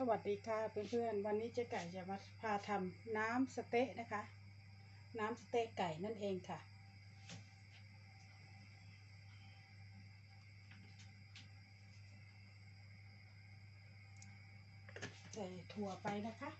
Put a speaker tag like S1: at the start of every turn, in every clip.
S1: สวัสดีค่ะเพื่อนๆวันนี้เจ๊ไก่จะมาพาทำน้ำสเต๊ะนะคะ น้ำสเต๊ะไก่นั่นเองค่ะ ใส่ถั่วไปนะคะ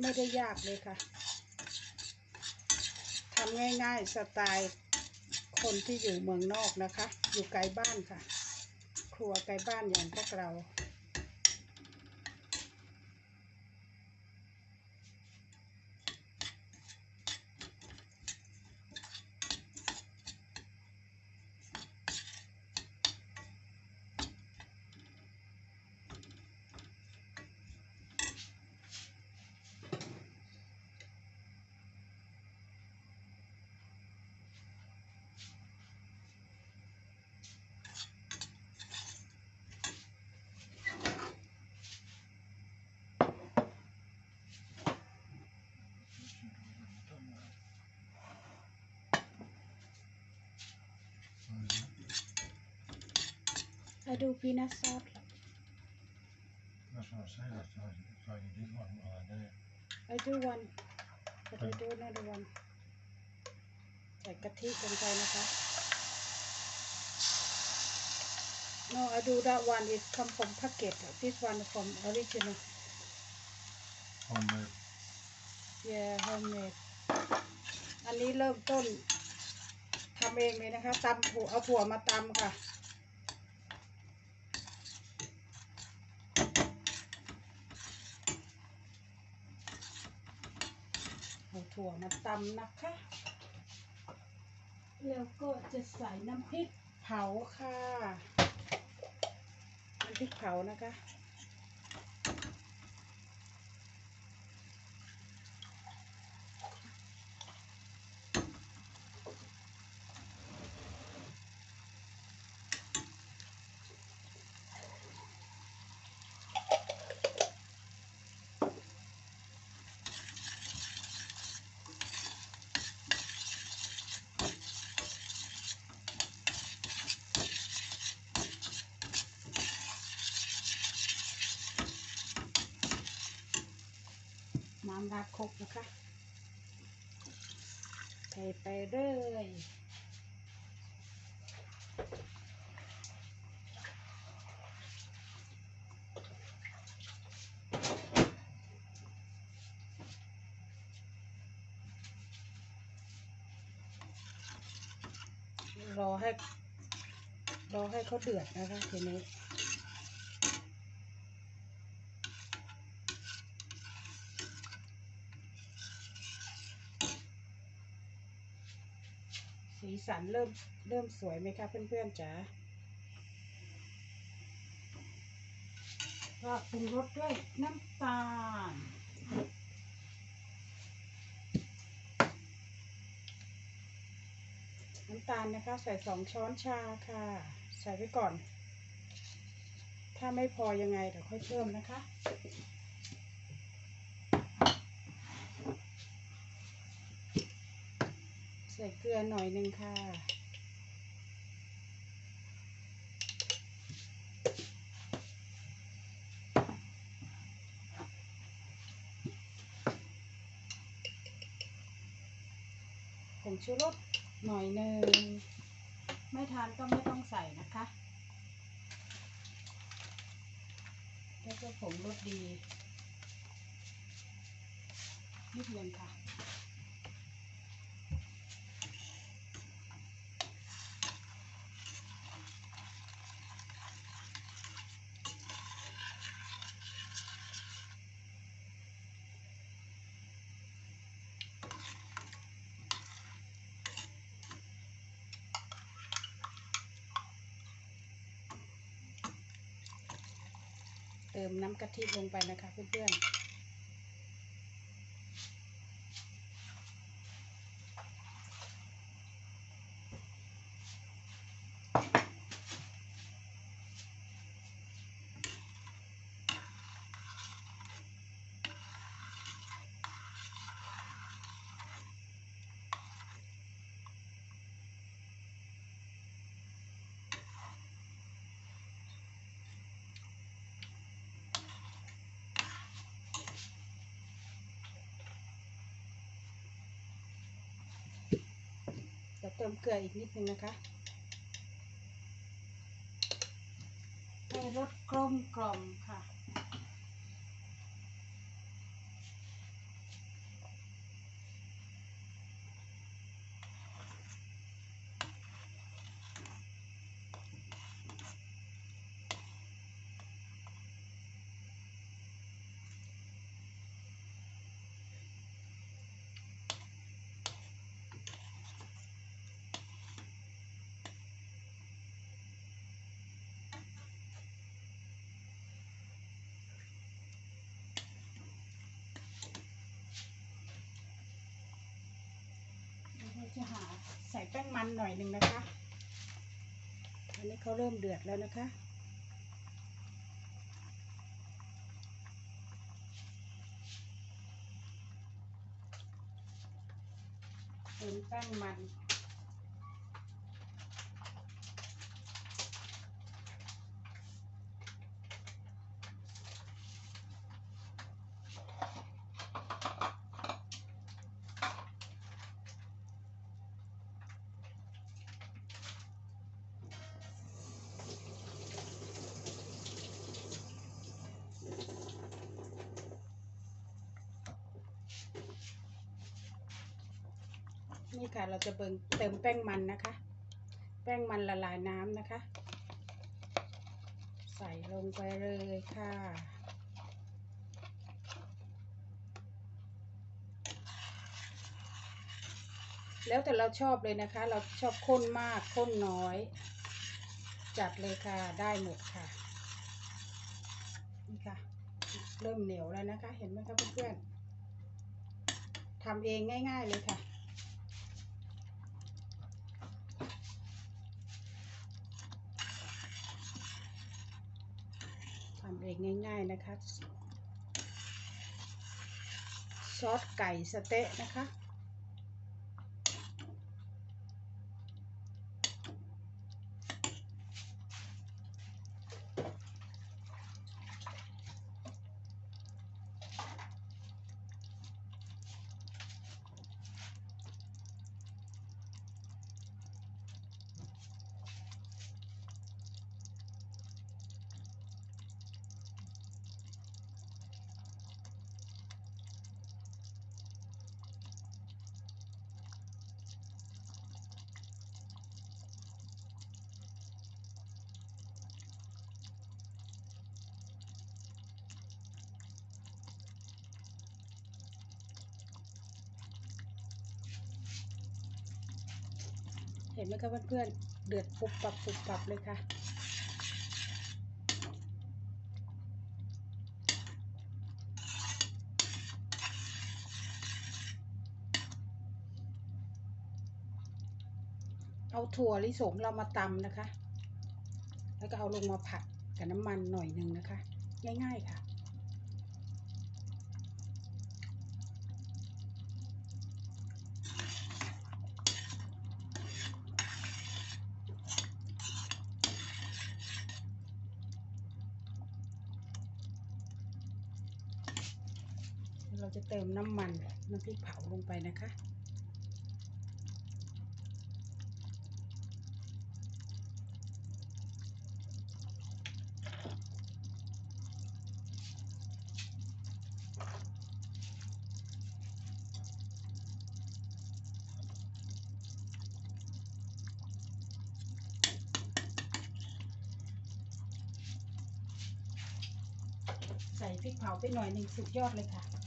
S1: ไม่ได้ยากเลยค่ะทำง่ายๆสไตล์คนที่อยู่เมืองนอกนะคะ อยู่ไกลบ้านค่ะ ครัวไกลบ้านอย่างพวกเรา I do peanut sauce
S2: That's what I say last time. So you did one uh, didn't you?
S1: I do one but I do another one ใส่กะทิลงไปนะคะ No I do that one it come from packet this one from original
S2: Homemade.
S1: yeah homemade อันนี้เริ่มต้นทำเองเลยนะคะตำถั่วเอาถั่วมาตำค่ะ เอา ถั่วมาตำนะคะ แล้วก็จะใส่น้ำพริกเผาค่ะ น้ำพริกเผานะคะ น้ำราดครกนะคะใส่ไปเลยรอให้รอให้เขาเดือดนะคะทีนี้ สีสันเริ่มเริ่มสวยไหมคะเพื่อนๆจ๋าก็ปรุงรสด้วยน้ำตาล น้ำตาลนะคะ ใส่สองช้อนชาค่ะ ใส่ไว้ก่อน ถ้าไม่พอยังไงเดี๋ยวค่อยเพิ่มนะคะ ใส่เกลือหน่อยหนึ่งค่ะ ผงชูรสหน่อยหนึ่ง ไม่ทานก็ไม่ต้องใส่นะคะแล้วก็ผงรสดีนิดนึงค่ะ เติมน้ำกะทิลงไปนะคะเพื่อน ติมเกลืออีกนิดนึงนะคะให้รสกลมกล่อมค่ะ จะหาใส่แป้งมันหน่อยหนึ่งนะคะ อันนี้เขาเริ่มเดือดแล้วนะคะ เป็นแป้งมัน นี่ค่ะเราจะเบิ่งเติมแป้งมันนะคะ แป้งมันละลายน้ำนะคะ ใส่ลงไปเลยค่ะแล้วแต่เราชอบเลยนะคะ เราชอบข้นมากข้นน้อย จัดเลยค่ะได้หมดค่ะนี่ค่ะ เริ่มเหนียวแล้วนะคะ เห็นไหมคะเพื่อนๆทำเองง่าย ๆเลยค่ะ เองง่าย ๆนะคะ ซอสไก่สเต๊ะนะคะ เห็นไหมคะเพื่อนๆเดือดปุบปับปุบปับเลยค่ะเอาถั่วลิสงเรามาตำนะคะ แล้วก็เอาลงมาผัดกับน้ำมันหน่อยหนึ่งนะคะ ง่ายๆค่ะ เราจะเติม น้ำมันน้ำพริกเผาลงไปนะคะ ใส่พริกเผาไปหน่อยหนึ่งสุดยอดเลยค่ะ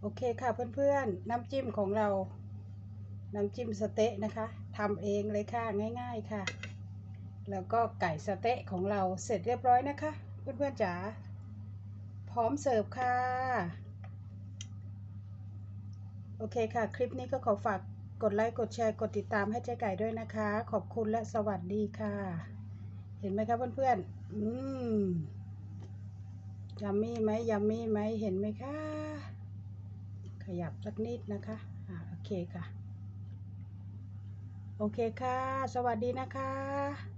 S1: โอเคค่ะเพื่อนๆ น้ำจิ้มของเรา น้ำจิ้มสเต๊ะนะคะทำเองเลยค่ะง่าย ๆค่ะ แล้วก็ไก่สเต๊ะของเราเสร็จเรียบร้อยนะคะ เพื่อนๆจ๋าพร้อมเสิร์ฟค่ะ โอเคค่ะ คลิปนี้ก็ขอฝากกดไลค์ กดแชร์ กดติดตามให้เจ๊ไก่ด้วยนะคะ ขอบคุณและสวัสดีค่ะ เห็นไหมครับเพื่อนๆ อืมยัมมี่ไหมยัมมี่ไหมเห็นไหมคะ ขยับสักนิดนะคะอ่าโอเคค่ะ โอเคค่ะ สวัสดีนะคะ